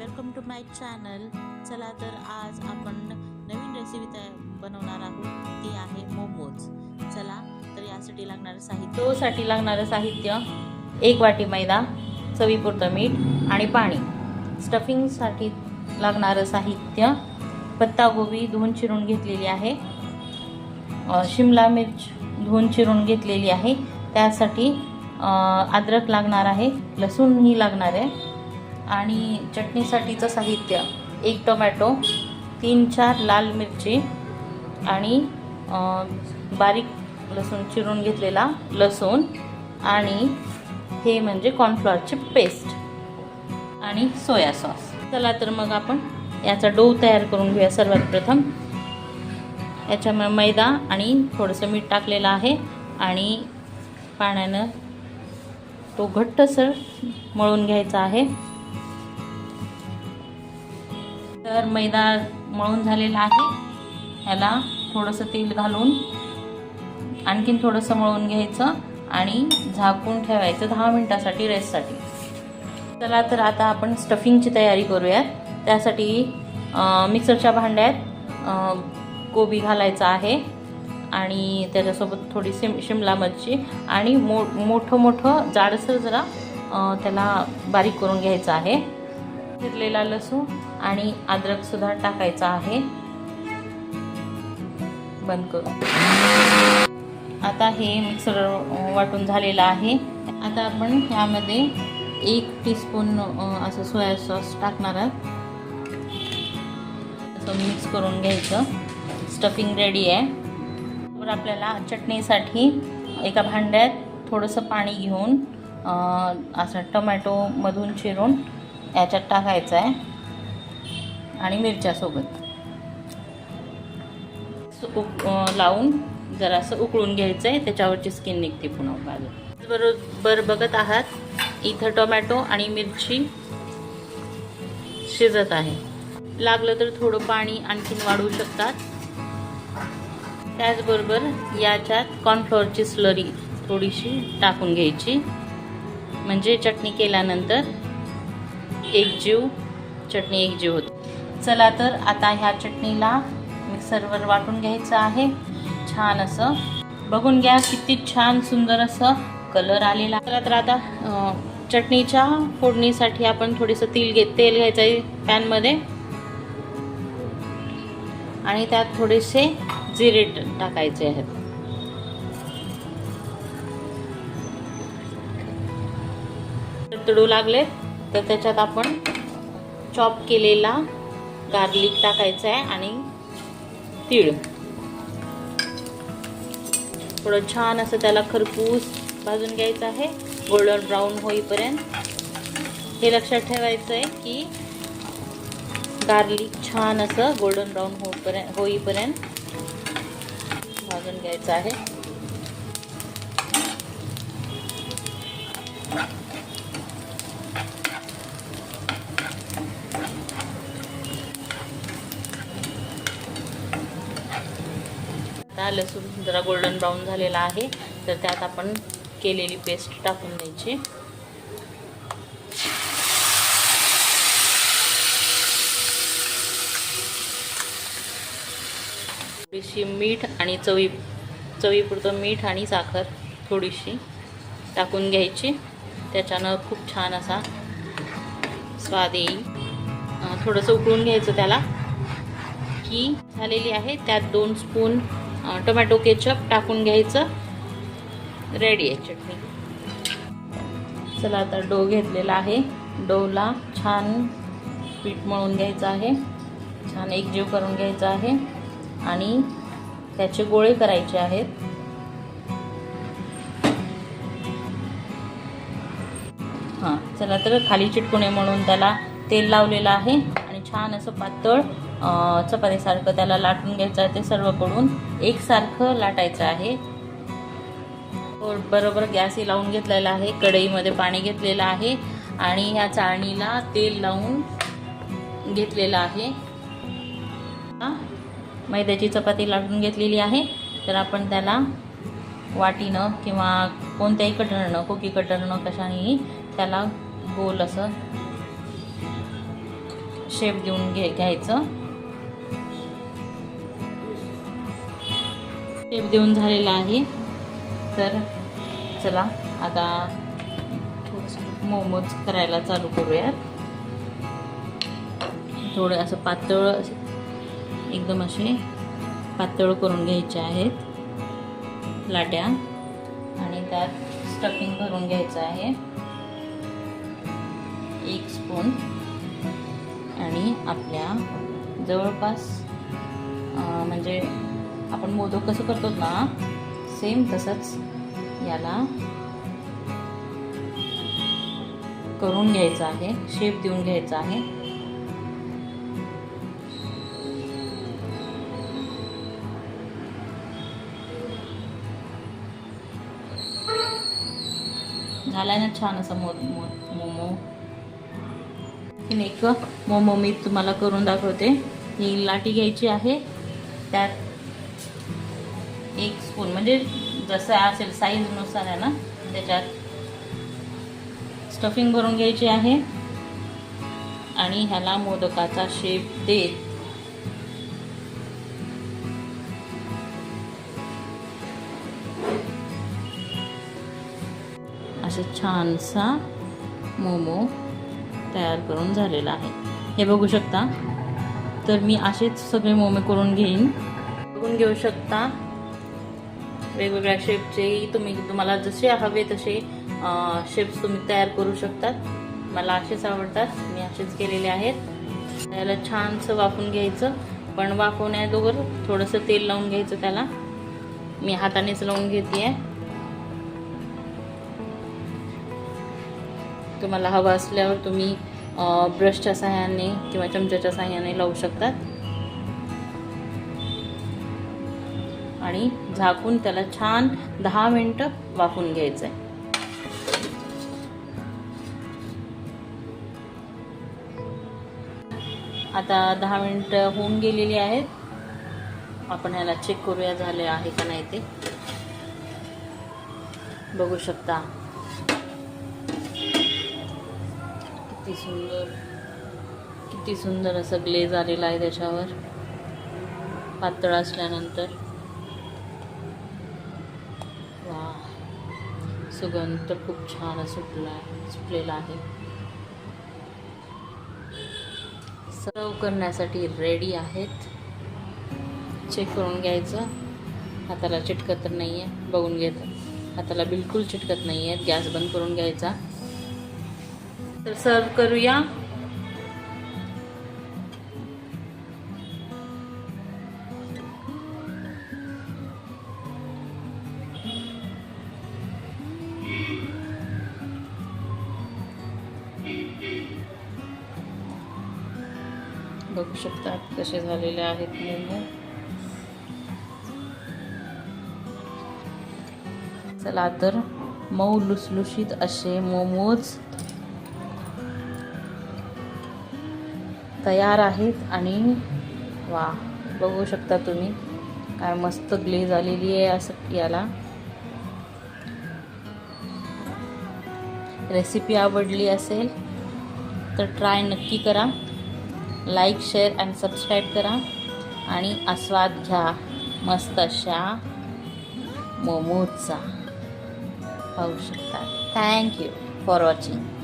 Welcome to my channel चला तर आज आपण नवीन रेसिपी तयार बनवणार आहोत. ती आहे मोमोज चला तर यासाठी लागणारं साहित्य तोसाठी लागणारं साहित्य एक वाटी मैदा चवीपुरतं मीठ आणि पाणी. स्टफिंगसाठी लागणारं साहित्य पत्तागोबी धुवून चिरून घेतलेली आहे. शिमला मिर्च धुवून चिरून घेतलेली आहे. त्यासाठी अद्रक लागणार आहे. लसूणही लागणार आहे. आणि चटणीसाठीचं साहित्य. एक टोमॅटो तीन चार लाल मिरची आणि बारीक लसूण चिरून घेतलेला लसूण आणि हे म्हणजे कॉर्नफ्लॉवरची पेस्ट आणि सोया सॉस. चला तर मग आपण याचा डो तयार करून घेऊया सर्वात प्रथम. याच्यामुळे मैदा आणि थोडंसं मीठ टाकलेलं आहे आणि पाण्यानं तो घट्टसर मळून घ्यायचा आहे. तर मैदा मळून झालेला आहे. ह्याला थोडंसं तेल घालून आणखीन थोडंसं मळून घ्यायचं आणि झाकून ठेवायचं दहा मिनटासाठी रेस्टसाठी चला तर आता आपण स्टफिंगची तयारी करूयात. त्यासाठी मिक्सरच्या भांड्यात कोबी घालायचा आहे आणि त्याच्यासोबत थोडी शिम शिमला मिरची आणि मो मोठं मोठं जाडसर जरा त्याला बारीक करून घ्यायचं आहे. चिरलेला लसूण आणि अद्रकसुद्धा टाकायचा आहे. बंद करू. आता हे मिक्सर वाटून झालेलं आहे. आता आपण ह्यामध्ये एक टीस्पून असं सोया सॉस टाकणार आहोत. असं मिक्स करून घ्यायचं. स्टफिंग रेडी आहे. तर आपल्याला चटणीसाठी एका भांड्यात थोडंसं पाणी घेऊन असं टमॅटोमधून चिरून याच्यात टाकायचं आहे. आणि मिरच्यासोबत उक- लावून जरासं उकळून घ्यायचं आहे त्याच्यावरची स्किन निघते पुन्हा बाजू बरोबर बघत आहात इथं टोमॅटो आणि मिरची शिजत आहे. लागलं तर थोडं पाणी आणखीन वाढवू शकतात. त्याचबरोबर याच्यात कॉर्नफ्लॉवरची स्लरी थोडीशी टाकून घ्यायची. म्हणजे चटणी केल्यानंतर एक जीव चटणी एक जीव होते. चला तर आता ह्या चटणीला मिक्सरवर वाटून घ्यायचं आहे. छान असं. बघून घ्या किती छान सुंदर असं कलर आलेला. चला तर आता चटणीच्या फोडणीसाठी आपण थोडंसं तेल घे तेल घ्यायचं आहे पॅनमध्ये. आणि त्यात थोडेसे जिरे टाकायचे आहेत. तडू लागले तर त्याच्यात आपण चॉप केलेला गार्लिक टाकायचं आहे आणि तीळ. थोडं छान असं त्याला खरपूस भाजून घ्यायचं आहे. गोल्डन ब्राऊन होईपर्यंत. हे लक्षात ठेवायचं आहे की गार्लिक छान असं गोल्डन ब्राऊन होईपर्यंत होईपर्यंत भाजून घ्यायचं आहे. लसूण जरा गोल्डन ब्राऊन झालेला आहे. तर त्यात आपण केलेली पेस्ट टाकून द्यायची. थोडीशी मीठ आणि चवी चवीपुरतं मीठ आणि साखर थोडीशी टाकून घ्यायची. त्याच्यानं खूप छान असा स्वाद येईल. थोडंसं उकळून घ्यायचं त्याला. की झालेली आहे. त्यात दोन स्पून टोमॅटो केचप टाकून घ्यायचं. रेडी आहे चटणी. चला आता डो घेतलेला आहे. डोला छान पीठ मळून घ्यायचं आहे. छान एकजीव करून घ्यायचं आहे. आणि त्याचे गोळे करायचे आहेत. हां चला तर खाली चिटकुणे म्हणून त्याला तेल लावलेलं आहे. आणि छान असं पातळ चपातीसारखं त्याला लाटून घ्यायचं आहे ते सर्वकडून एकसारखं लाटायचं आहे. बरोबर गॅसही लावून घेतलेला आहे. कढईमध्ये पाणी घेतलेलं आहे. आणि ह्या चाळणीला तेल लावून घेतलेलं आहे. हा, मैद्याची चपाती लाटून घेतलेली आहे. तर आपण त्याला वाटीनं किंवा कोणत्याही कटरनं कुकी कटरनं कशानेही त्याला गोल असं शेप देऊन घे घ्यायचं. शेप देऊन झालेला आहे. तर चला आता मोमोज करायला चालू करूयात. थोडं असं पातळ एकदम असे पातळ करून घ्यायचे आहेत. लाट्या. आणि त्यात स्टफिंग भरून घ्यायचं आहे. एक स्पून आणि आपल्या जवळपास म्हणजे आपण मोदक कसं करतो ना सेम तसंच याला करून घ्यायचं आहे शेप देऊन घ्यायचा आहे. झालाय ना छान असं मो मोमो. आणखीन एक मोमो मी तुम्हाला करून दाखवते. ही लाटी घ्यायची आहे त्यात स्पून म्हणजे जसं असेल साईजनुसार आहे ना त्याच्यात. स्टफिंग भरून घ्यायची आहे. आणि ह्याला मोदकाचा शेप देत. असे छानसा मोमो तयार करून झालेला आहे. हे बघू शकता. तर मी असेच सगळे मोमे करून घेईन. बघून घेऊ शकता. वेगवेगळ्या शेपचे तुम्ही तुम्हाला जसे हवे तसे शेप्स तुम्ही तयार करू शकतात. मला असेच आवडतात. मी असेच केलेले आहेत. त्याला छानसं वाफून घ्यायचं. पण वाफवण्यादोगर थोडंसं तेल लावून घ्यायचं त्याला. मी हातानेच लावून घेते आहे तुम्हाला हवं असल्यावर तुम्ही ब्रशच्या सहाय्याने किंवा चमच्याच्या सहाय्याने लावू शकतात. आणि झाकून त्याला छान दहा मिनटं वाफून घ्यायचं आहे आता दहा मिनटं होऊन गेलेली आहेत. आपण ह्याला चेक करूया झाले आहे का नाही ते. बघू शकता. किती सुंदर. किती सुंदर असं ग्लेज आलेला आहे त्याच्यावर. पातळ असल्यानंतर वा सुगंध तर खूप छान सुटला आहे सुटलेला आहे. सर्व करण्यासाठी रेडी आहेत. चेक करून घ्यायचं. हाताला चिटकत तर नाही आहे बघून घेतं. हाताला बिलकुल चिटकत नाही आहे गॅस बंद करून घ्यायचा. तर सर्व करूया. बघू शकतात कसे झालेले आहेत मोमो चला तर मऊ लुसलुशीत असे मोमोज तयार आहेत आणि वा बघू शकता तुम्ही काय मस्त ग्लेज आलेली आहे असं याला. रेसिपी आवडली असेल तर ट्राय नक्की करा. लाईक शेअर अँड सबस्क्राईब करा. आणि आस्वाद घ्या. मस्त अशा मोमोजचा. पाहू शकता. Thank you for watching